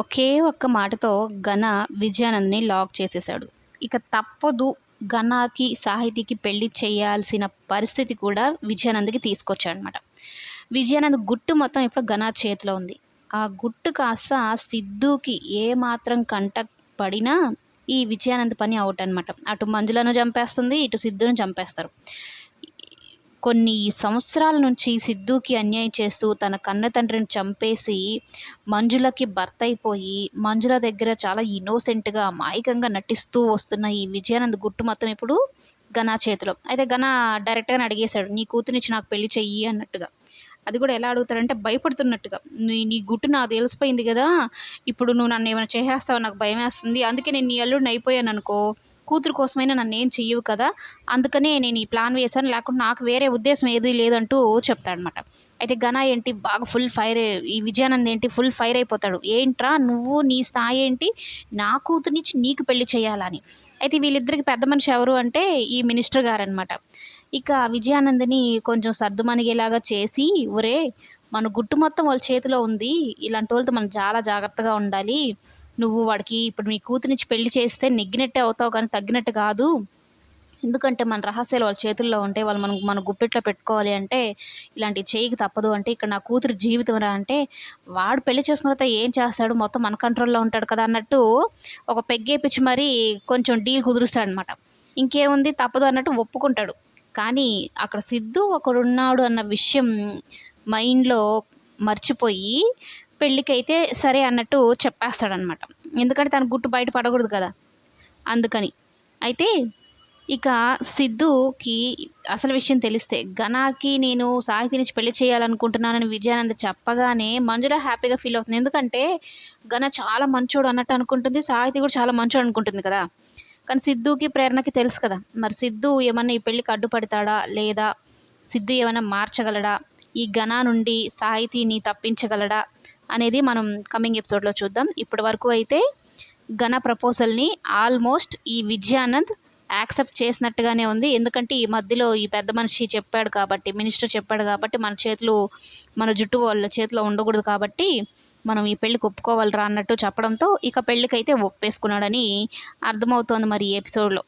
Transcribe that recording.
ఒకే ఒక్క మాటతో ఘన విజయానందని లాక్ చేసేశాడు. ఇక తప్పదు ఘనాకి సాహితీకి పెళ్ళి చేయాల్సిన పరిస్థితి కూడా విజయానంద్కి తీసుకొచ్చాడు అనమాట విజయానంద్ గుట్టు మొత్తం ఇప్పుడు ఘన చేతిలో ఉంది. ఆ గుట్టు కాస్త సిద్ధుకి ఏమాత్రం కంట పడినా ఈ విజయానంద్ పని అవుట్ అనమాట అటు మంజులను చంపేస్తుంది ఇటు సిద్ధుని చంపేస్తారు. కొన్ని సంవత్సరాల నుంచి సిద్ధుకి అన్యాయం చేస్తూ తన కన్న తండ్రిని చంపేసి మంజులకి భర్త అయిపోయి మంజుల దగ్గర చాలా ఇన్నోసెంట్గా అమాయకంగా నటిస్తూ వస్తున్న ఈ విజయానంద్ గుట్టు మొత్తం ఇప్పుడు గనా చేతిలో. అయితే గనా డైరెక్ట్గా అడిగేశాడు నీ కూతురినిచ్చి నాకు పెళ్ళి చెయ్యి అన్నట్టుగా. అది కూడా ఎలా అడుగుతాడంటే భయపడుతున్నట్టుగా. నీ నీ గుట్టు నాకు తెలిసిపోయింది కదా ఇప్పుడు నువ్వు నన్ను ఏమైనా చేసేస్తావు? నాకు భయం వేస్తుంది అందుకే నేను నీ అల్లుడిని అయిపోయాను అనుకో కూతురు కోసమైనా నన్ను ఏం చెయ్యవు కదా? అందుకనే నేను ఈ ప్లాన్ వేశాను. లేకుంటే నాకు వేరే ఉద్దేశం ఏది లేదంటూ చెప్తాడనమాట అయితే ఘన ఏంటి? బాగా ఫుల్ ఫైర్ ఈ విజయానంద్ ఏంటి? ఫుల్ ఫైర్ అయిపోతాడు. ఏంట్రా నువ్వు నీ స్థాయి ఏంటి? నా కూతురునిచ్చి నీకు పెళ్ళి చేయాలని. అయితే వీళ్ళిద్దరికి పెద్ద మనిషి ఎవరు అంటే ఈ మినిస్టర్ గారు అనమాట ఇక విజయానందని కొంచెం సర్దుమణిగేలాగా చేసి ఒరే మన గుట్టు మొత్తం వాళ్ళ చేతిలో ఉంది. ఇలాంటి వాళ్ళతో మనం చాలా జాగ్రత్తగా ఉండాలి. నువ్వు వాడికి ఇప్పుడు మీ కూతురినిచ్చి పెళ్ళి చేస్తే నెగ్గినట్టే అవుతావు కానీ తగ్గినట్టు కాదు. ఎందుకంటే మన రహస్యాలు వాళ్ళ చేతుల్లో ఉంటే వాళ్ళు మనం మన గుప్పెట్లో పెట్టుకోవాలి అంటే ఇలాంటివి చేయకి తప్పదు అంటే ఇక్కడ నా కూతురు జీవితం రా అంటే వాడు పెళ్ళి చేసుకున్న తర్వాత ఏం చేస్తాడు? మొత్తం మన కంట్రోల్లో ఉంటాడు కదా అన్నట్టు ఒక పెగ్గేపించి మరీ కొంచెం డీల్ కుదురుస్తాడు అనమాట ఇంకేముంది? తప్పదు అన్నట్టు ఒప్పుకుంటాడు. కానీ అక్కడ సిద్ధు ఒకడున్నాడు అన్న విషయం మైండ్లో మర్చిపోయి పెళ్ళికైతే సరే అన్నట్టు చెప్పేస్తాడనమాట ఎందుకంటే తన గుట్టు బయట పడకూడదు కదా. అందుకని. అయితే ఇక సిద్ధుకి అసలు విషయం తెలిస్తే ఘనాకి నేను సాహితీ నుంచి పెళ్ళి చేయాలనుకుంటున్నానని విజయానంద చెప్పగానే మంజుల హ్యాపీగా ఫీల్ అవుతుంది. ఎందుకంటే ఘన చాలా మంచోడు అన్నట్టు అనుకుంటుంది. సాహితీ కూడా చాలా మంచోడు అనుకుంటుంది కదా. కానీ సిద్ధుకి ప్రేరణకి తెలుసు కదా. మరి సిద్ధు ఏమన్నా ఈ పెళ్ళికి అడ్డుపడతాడా లేదా? సిద్ధు ఏమైనా మార్చగలడా? ఈ ఘన నుండి సాహితీని తప్పించగలడా అనేది మనం కమింగ్ ఎపిసోడ్లో చూద్దాం. ఇప్పటి వరకు అయితే ఘన ప్రపోజల్ని ఆల్మోస్ట్ ఈ విజయానంద్ యాక్సెప్ట్ చేసినట్టుగానే ఉంది. ఎందుకంటే ఈ మధ్యలో ఈ పెద్ద మనిషి చెప్పాడు కాబట్టి మినిస్టర్ చెప్పాడు కాబట్టి మన చేతులు మన జుట్టు వాళ్ళ చేతిలో ఉండకూడదు కాబట్టి మనం ఈ పెళ్ళికి ఒప్పుకోవాలిరా అన్నట్టు చెప్పడంతో ఇక పెళ్ళికైతే ఒప్పేసుకున్నాడని అర్థమవుతోంది మరి ఈ ఎపిసోడ్లో